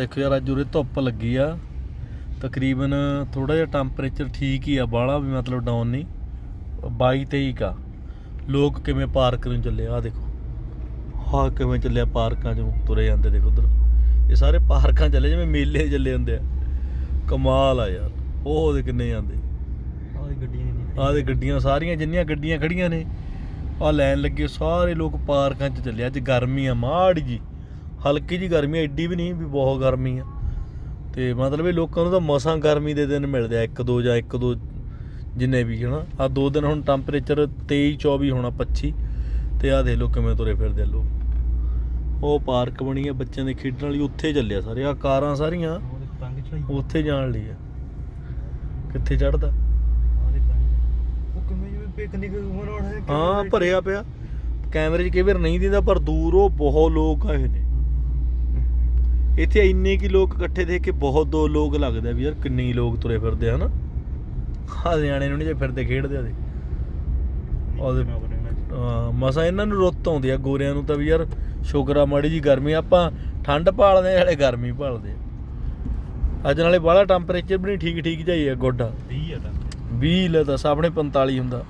ਦੇਖੋ ਯਾਰ ਅੱਜ ਉਰੇ ਧੁੱਪ ਲੱਗੀ ਆ। ਤਕਰੀਬਨ ਥੋੜਾ ਜਿਹਾ ਟੈਂਪਰੇਚਰ ਠੀਕ ਹੀ ਆ ਬਾਹਲਾ ਵੀ ਮਤਲਬ ਡਾਊਨ ਨਹੀਂ। 22 23 ਕਾ। ਲੋਕ ਕਿਵੇਂ ਪਾਰਕ ਨੂੰ ਚੱਲੇ? ਆ ਦੇਖੋ। ਹਾਂ ਕਿਵੇਂ ਚੱਲਿਆ ਪਾਰਕਾਂ 'ਚੋਂ? ਤੁਰੇ ਜਾਂਦੇ ਦੇਖੋ ਉਧਰ। ਇਹ ਸਾਰੇ ਪਾਰਕਾਂ ਚੱਲੇ ਜਿਵੇਂ ਮੇਲੇ ਚੱਲੇ ਹੁੰਦੇ ਆ। ਕਮਾਲ ਆ ਯਾਰ। ਉਹ ਉਹਦੇ ਕਿੰਨੇ ਜਾਂਦੇ। ਆਹ ਗੱਡੀਆਂ ਨਹੀਂ ਆਹ ਦੇ ਗੱਡੀਆਂ ਸਾਰੀਆਂ ਜਿੰਨੀਆਂ ਗੱਡੀਆਂ ਖੜੀਆਂ ਨੇ। ਆ ਲੈਣ ਲੱਗੇ ਸਾਰੇ ਲੋਕ ਪਾਰਕਾਂ 'ਚ ਚੱਲੇ। ਅੱਜ ਗਰਮੀ ਆ ਮਾੜੀ ਜੀ। ਹਲਕੀ ਜੀ ਗਰਮੀ ਐਡੀ ਵੀ ਨਹੀਂ ਵੀ ਬਹੁਤ ਗਰਮੀ ਆ। ਤੇ ਮਤਲਬ ਇਹ ਲੋਕਾਂ ਨੂੰ ਤਾਂ ਮਸਾਂ ਗਰਮੀ ਦੇ ਦਿਨ ਮਿਲਦੇ ਆ, ਇੱਕ ਦੋ ਜਾਂ ਇੱਕ ਦੋ ਜਿੰਨੇ ਵੀ, ਹਨਾ। ਆ ਦੋ ਦਿਨ ਹੁਣ ਟੈਂਪਰੇਚਰ 23 24 ਹੋਣਾ 25 ਤੇ ਆ ਦੇਖ ਲੋ ਕਿਵੇਂ ਤੁਰੇ ਫਿਰਦੇ ਆ ਲੋਕ। ਉਹ ਪਾਰਕ ਬਣੀ ਆ ਬੱਚਿਆਂ ਦੇ ਖੇਡਣ ਵਾਲੀ, ਉੱਥੇ ਚੱਲਿਆ ਸਾਰੇ। ਆ ਕਾਰਾਂ ਸਾਰੀਆਂ ਉੱਥੇ ਜਾਣ ਲਈ ਆ। ਕਿੱਥੇ ਚੜਦਾ ਹਾਂ, ਭਰਿਆ ਪਿਆ। ਕੈਮਰੇ 'ਚ ਕਈ ਵਾਰ ਨਹੀਂ ਦਿੰਦਾ, ਪਰ ਦੂਰ ਉਹ ਬਹੁਤ ਲੋਕ ਆਏ ਨੇ। ਇੱਥੇ ਇੰਨੇ ਕੀ ਲੋਕ ਇਕੱਠੇ ਦੇਖ ਕੇ ਬਹੁਤ ਦੋ ਲੋਕ ਲੱਗਦਾ ਵੀ ਯਾਰ ਕਿੰਨੇ ਲੋਕ ਤੁਰੇ ਫਿਰਦੇ ਆ ਹਨਾ? ਆ ਨਿਆਣੇ ਨੂੰ ਨਹੀਂ ਜੇ ਫਿਰਦੇ ਖੇਡਦੇ ਉਹਦੇ ਉਹਦੇ ਮਸਾਂ ਇਹਨਾਂ ਨੂੰ ਰੁੱਤ ਆਉਂਦੀ ਆ ਗੋਰਿਆਂ ਨੂੰ ਤਾਂ ਵੀ ਯਾਰ ਸ਼ੁਕਰ ਆ ਮਾੜੀ ਜੀ ਗਰਮੀ ਆਪਾਂ ਠੰਡ ਭਾਲਦੇ ਆ, ਹਲੇ ਗਰਮੀ ਭਾਲਦੇ ਆ। ਅੱਜ ਨਾਲੇ ਬਾਹਲਾ ਟੈਂਪਰੇਚਰ ਵੀ ਨਹੀਂ ਠੀਕ ਠੀਕ ਜਾਈ ਆ ਗੁੱਡ। 20 ਆ ਤਾਂ। 20 ਲੈ ਦੱਸ ਆਪਣੇ 45 ਹੁੰਦਾ।